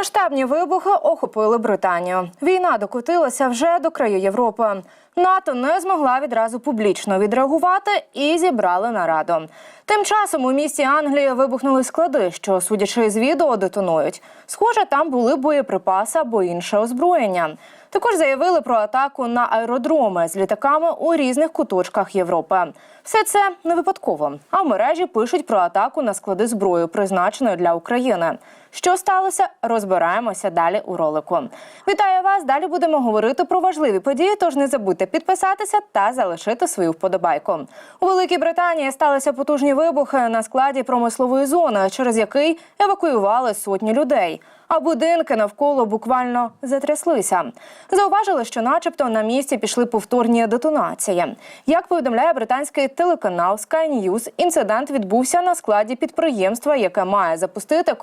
Масштабні вибухи охопили Британію. Війна докотилася вже до краю Європи. НАТО не змогла відразу публічно відреагувати і зібрали нараду. Тим часом у місті Англії вибухнули склади, що, судячи з відео, детонують. Схоже, там були боєприпаси або інше озброєння. Також заявили про атаку на аеродроми з літаками у різних куточках Європи. Все це не випадково. А в мережі пишуть про атаку на склади зброї, призначеної для України. Що сталося, розбираємося далі у ролику. Вітаю вас! Далі будемо говорити про важливі події. Тож не забудьте підписатися та залишити свою вподобайку. У Великій Британії сталися потужні вибухи на складі промислової зони, через який евакуювали сотні людей. А будинки навколо буквально затряслися. Зауважили, що, начебто, на місці пішли повторні детонації. Як повідомляє британський телеканал Sky News, інцидент відбувся на складі підприємства, яке має запустити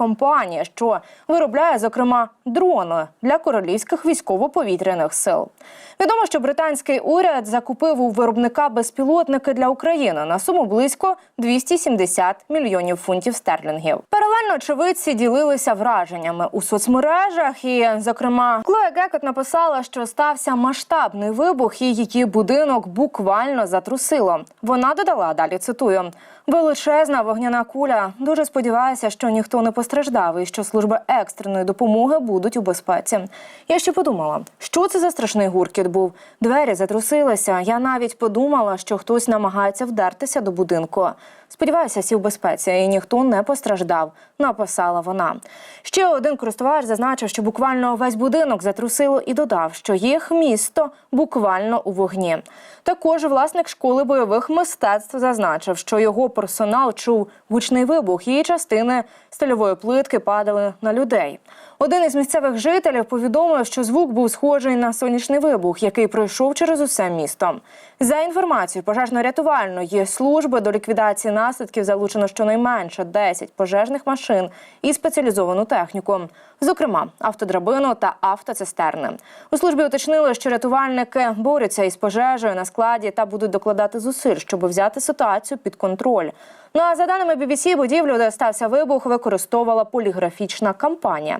компанія, що виробляє, зокрема, дрони для королівських військово-повітряних сил. Відомо, що британський уряд закупив у виробника безпілотники для України на суму близько 270 мільйонів фунтів стерлінгів. Паралельно очевидці ділилися враженнями у соцмережах. І, зокрема, Клоя Гекот написала, що стався масштабний вибух, і її будинок буквально затрусило. Вона додала далі. Цитую: величезна вогняна куля. Дуже сподіваюся, що ніхто не постраждав і що служби екстреної допомоги будуть у безпеці. Я ще подумала, що це за страшний гуркіт був. Двері затрусилися. Я навіть подумала, що хтось намагається вдертися до будинку. Сподіваюся, всі в безпеці і ніхто не постраждав. Написала вона. Ще один користувач зазначив, що буквально весь будинок затрусило і додав, що їх місто буквально у вогні. Також власник школи бойових мистецтв зазначив, що його персонал чув гучний вибух і частини стильової плитки падали на людей. Один із місцевих жителів повідомив, що звук був схожий на сонячний вибух, який пройшов через усе місто. За інформацією пожежно-рятувальної служби до ліквідації наслідків залучено щонайменше 10 пожежних машин і спеціалізовану техніку, зокрема автодрабину та автоцистерни. У службі уточнили, що рятувальники борються із пожежею на складі та будуть докладати зусиль, щоб взяти ситуацію під контроль. Ну а за даними BBC, будівлю, де стався вибух, використовувала поліграфічна кампанія.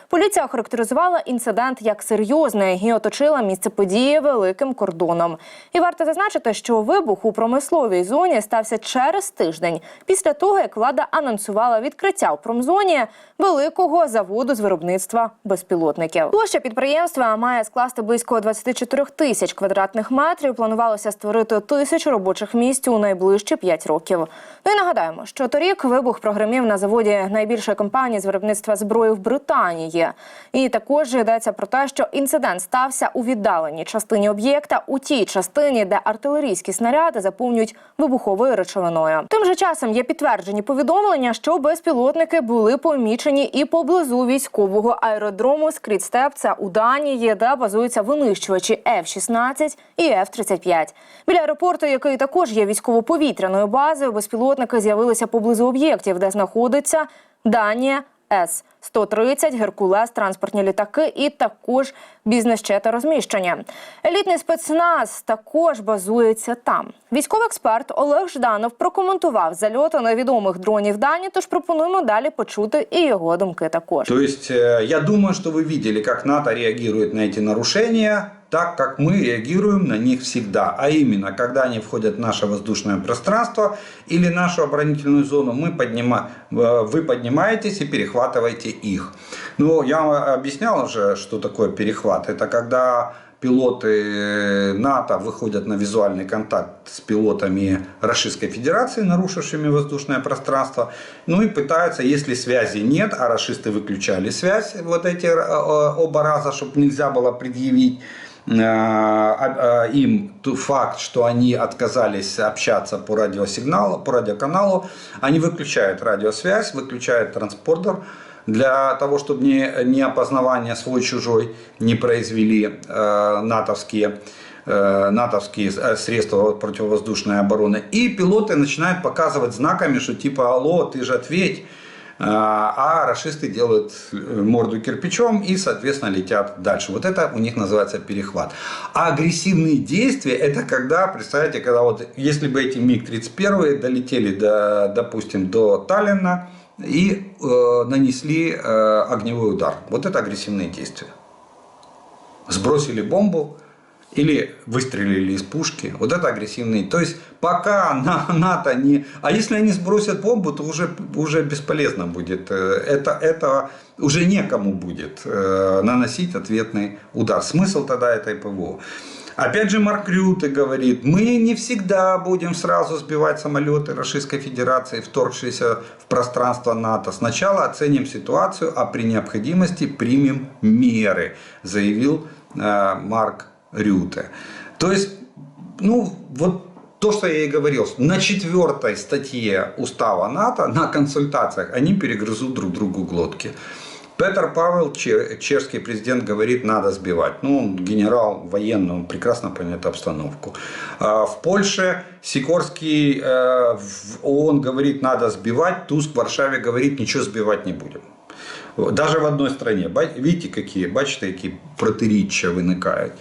Поліція охарактеризувала інцидент як серйозний і оточила місце події великим кордоном. І варто зазначити, що вибух у промисловій зоні стався через тиждень після того, як влада анонсувала відкриття у промзоні великого заводу з виробництва безпілотників. Площа підприємства має скласти близько 24 тисяч квадратних метрів. Планувалося створити тисячу робочих місць у найближчі 5 років. Ну і нагадаємо, що торік вибух прогремів на заводі найбільшої компанії з виробництва зброї в Британії. І також йдеться про те, що інцидент стався у віддаленій частині об'єкта, у тій частині, де артилерійські снаряди заповнюють вибуховою речовиною. Тим же часом є підтверджені повідомлення, що безпілотники були помічені і поблизу військового аеродрому Скрітстеп, це у Данії, де базуються винищувачі F-16 і F-35. Біля аеропорту, який також є військово-повітряною базою, безпілотники з'явилися поблизу об'єктів, де знаходиться Данія. С 130 Геркулес, транспортні літаки і також бізнес-чети розміщення. Елітний спецназ також базується там. Військовий експерт Олег Жданов прокоментував зальоти невідомих дронів Дані. Тож пропонуємо далі почути і його думки. Також То есть э, я думаю, что вы видели, как НАТО реагирует на эти нарушения, Так как мы реагируем на них всегда. А именно, когда они входят в наше воздушное пространство или нашу оборонительную зону, мы поднима... э, вы поднимаетесь и перехватываете их. Ну, я вам объяснял уже, что такое перехват. Это когда пилоты НАТО выходят на визуальный контакт с пилотами Российской Федерации, нарушившими воздушное пространство, ну и пытаются, если связи нет, а расисты выключали связь вот эти э, оба раза, чтобы нельзя было предъявить э, им тот факт, что они отказались общаться по радиосигналу, по радиоканалу, они выключают радиосвязь, выключают транспордер, для того, чтобы не, не опознавание свой-чужой не произвели э, натовские, э, натовские э, средства противовоздушной обороны. И пилоты начинают показывать знаками, что типа «Алло, ты же ответь!» Э, а расисты делают э, морду кирпичом и, соответственно, летят дальше. Вот это у них называется перехват. А агрессивные действия, это когда, представляете, когда вот, если бы эти МиГ-31 долетели, до, допустим, до Таллина, и э, нанесли э, огневой удар. Вот это агрессивные действия. Сбросили бомбу или выстрелили из пушки. Вот это агрессивные. То есть пока на, НАТО не... А если они сбросят бомбу, то уже, уже бесполезно будет. Э, Это, это уже некому будет э, наносить ответный удар. Смысл тогда этой ПВО. Опять же, Марк Рюте говорит, мы не всегда будем сразу сбивать самолеты Российской Федерации, вторгшиеся в пространство НАТО. Сначала оценим ситуацию, а при необходимости примем меры, заявил э, Марк Рюте. То есть, ну, вот то, что я и говорил, на четвертой статье устава НАТО, на консультациях, они перегрызут друг другу глотки. Петр Павел, че- чешский президент, говорит, надо сбивать. Ну, он генерал военный, он прекрасно понимает обстановку. А В Польше Сикорский э, в ООН говорит, надо сбивать. Туск в Варшаве говорит, ничего сбивать не будем. Даже в одной стране. Видите, какие, бачите, які протиріччя виникають.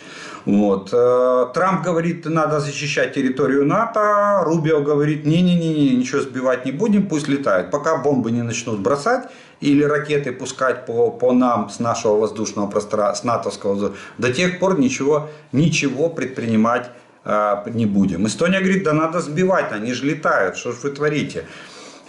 Вот. Э, Трамп говорит, надо защищать территорию НАТО. Рубио говорит, не-не-не, ничего сбивать не будем, пусть летают. Пока бомбы не начнут бросать или ракеты пускать по, по нам с нашего воздушного пространства, с натовского, до тех пор ничего, ничего предпринимать э, не будем. Эстония говорит, да надо сбивать, они же летают, что ж вы творите.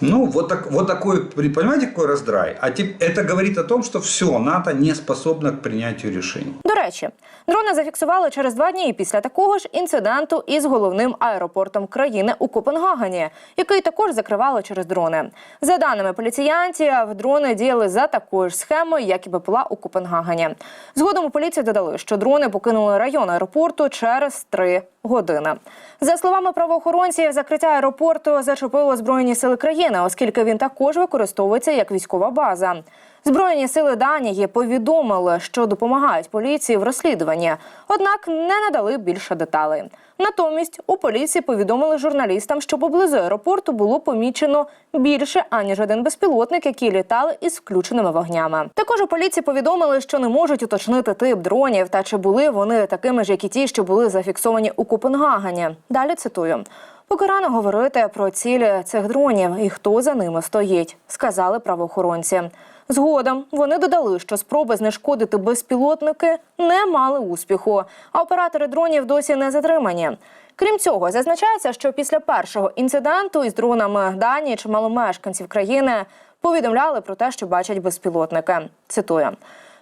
Ну, вот, так, вот такой, понимаете, какой раздрай? А тип- это говорит о том, что все, НАТО не способно к принятию решений. До речі, дрони зафіксували через два дні після такого ж інциденту із головним аеропортом країни у Копенгагені, який також закривали через дрони. За даними поліціянтів, дрони діяли за такою ж схемою, як і БПЛА у Копенгагені. Згодом у поліції додали, що дрони покинули район аеропорту через три години. За словами правоохоронців, закриття аеропорту зачепило збройні сили країни, оскільки він також використовується як військова база. Збройні сили Данії повідомили, що допомагають поліції в розслідуванні, однак не надали більше деталей. Натомість у поліції повідомили журналістам, що поблизу аеропорту було помічено більше аніж один безпілотник, які літали із включеними вогнями. Також у поліції повідомили, що не можуть уточнити тип дронів та чи були вони такими ж, як і ті, що були зафіксовані у Копенгагені. Далі цитую. Поки рано говорити про цілі цих дронів і хто за ними стоїть, сказали правоохоронці. Згодом вони додали, що спроби знешкодити безпілотники не мали успіху, а оператори дронів досі не затримані. Крім цього, зазначається, що після першого інциденту із дронами Данії чимало мешканців країни повідомляли про те, що бачать безпілотники. Цитую.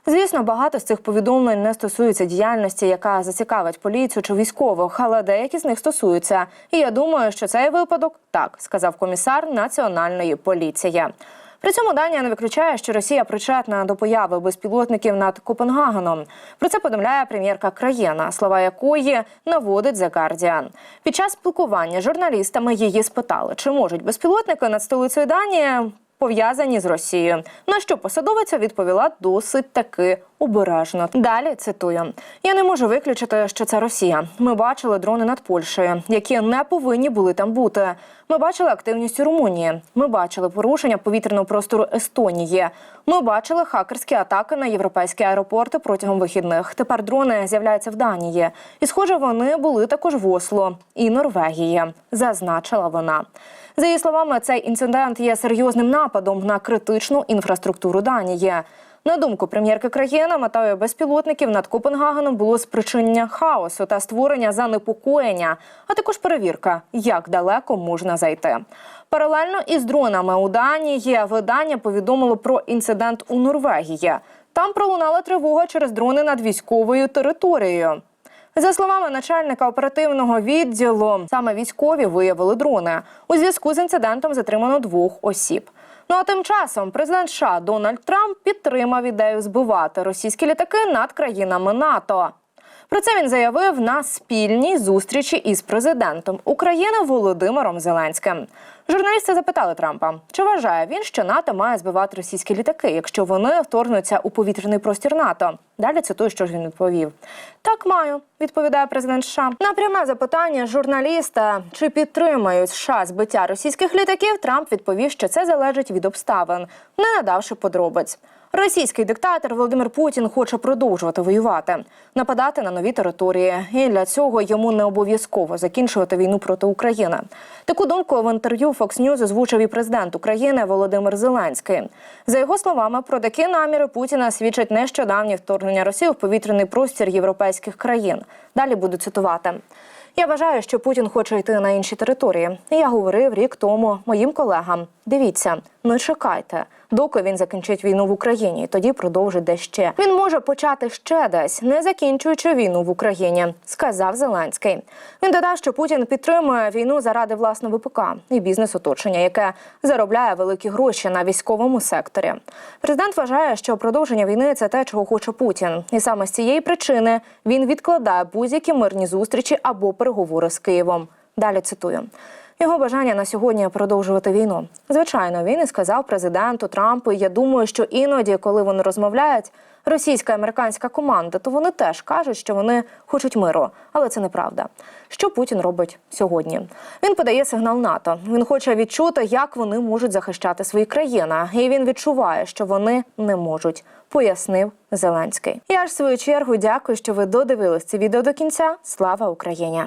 Звісно, багато з цих повідомлень не стосуються діяльності, яка зацікавить поліцію чи військових, але деякі з них стосуються. І я думаю, що цей випадок так сказав комісар національної поліції. При цьому Данія не виключає, що Росія причетна до появи безпілотників над Копенгагеном. Про це повідомляє прем'єрка країна, слова якої наводить The Guardian. Під час спілкування з журналістами її спитали, чи можуть безпілотники над столицею Данії пов'язані з Росією. На що посадовиця відповіла досить таки обережно. Далі цитую: я не можу виключити, що це Росія. Ми бачили дрони над Польщею, які не повинні були там бути. Ми бачили активність у Румунії. Ми бачили порушення повітряного простору Естонії. Ми бачили хакерські атаки на європейські аеропорти протягом вихідних. Тепер дрони з'являються в Данії. І, схоже, вони були також в Осло і Норвегії, зазначила вона. За її словами, цей інцидент є серйозним нападом на критичну інфраструктуру Данії. На думку прем'єрки країни, метою безпілотників над Копенгагеном було спричинення хаосу та створення занепокоєння, а також перевірка, як далеко можна зайти. Паралельно із дронами у Данії видання повідомило про інцидент у Норвегії. Там пролунала тривога через дрони над військовою територією. За словами начальника оперативного відділу, саме військові виявили дрони. У зв'язку з інцидентом затримано двох осіб. Ну а тим часом президент США Дональд Трамп підтримав ідею збивати російські літаки над країнами НАТО. Про це він заявив на спільній зустрічі із президентом України Володимиром Зеленським. Журналісти запитали Трампа, чи вважає він, що НАТО має збивати російські літаки, якщо вони вторгнуться у повітряний простір НАТО. Далі цитую, що ж він відповів. Так маю, відповідає президент США. На пряме запитання журналіста, чи підтримають США збиття російських літаків, Трамп відповів, що це залежить від обставин, не надавши подробиць. Російський диктатор Володимир Путін хоче продовжувати воювати, нападати на нові території, і для цього йому не обов'язково закінчувати війну проти України. Таку думку в інтерв'ю Fox News озвучив і президент України Володимир Зеленський. За його словами, про такі наміри Путіна свідчить нещодавнє вторгнення Росії в повітряний простір європейських країн. Далі буду цитувати. Я вважаю, що Путін хоче йти на інші території. Я говорив рік тому моїм колегам: дивіться, не чекайте, доки він закінчить війну в Україні, тоді продовжить де ще. Він може почати ще десь, не закінчуючи війну в Україні, сказав Зеленський. Він додав, що Путін підтримує війну заради власного ВПК і бізнес-оточення, яке заробляє великі гроші на військовому секторі. Президент вважає, що продовження війни це те, чого хоче Путін, і саме з цієї причини він відкладає будь-які мирні зустрічі або переговори з Києвом. Далі цитую. Його бажання на сьогодні продовжувати війну. Звичайно, він і сказав президенту Трампу. Я думаю, що іноді, коли вони розмовляють, російська американська команда, то вони теж кажуть, що вони хочуть миру, але це неправда. Що Путін робить сьогодні? Він подає сигнал НАТО. Він хоче відчути, як вони можуть захищати свої країни, і він відчуває, що вони не можуть. Пояснив Зеленський. Я ж в свою чергу дякую, що ви додивились це відео до кінця. Слава Україні!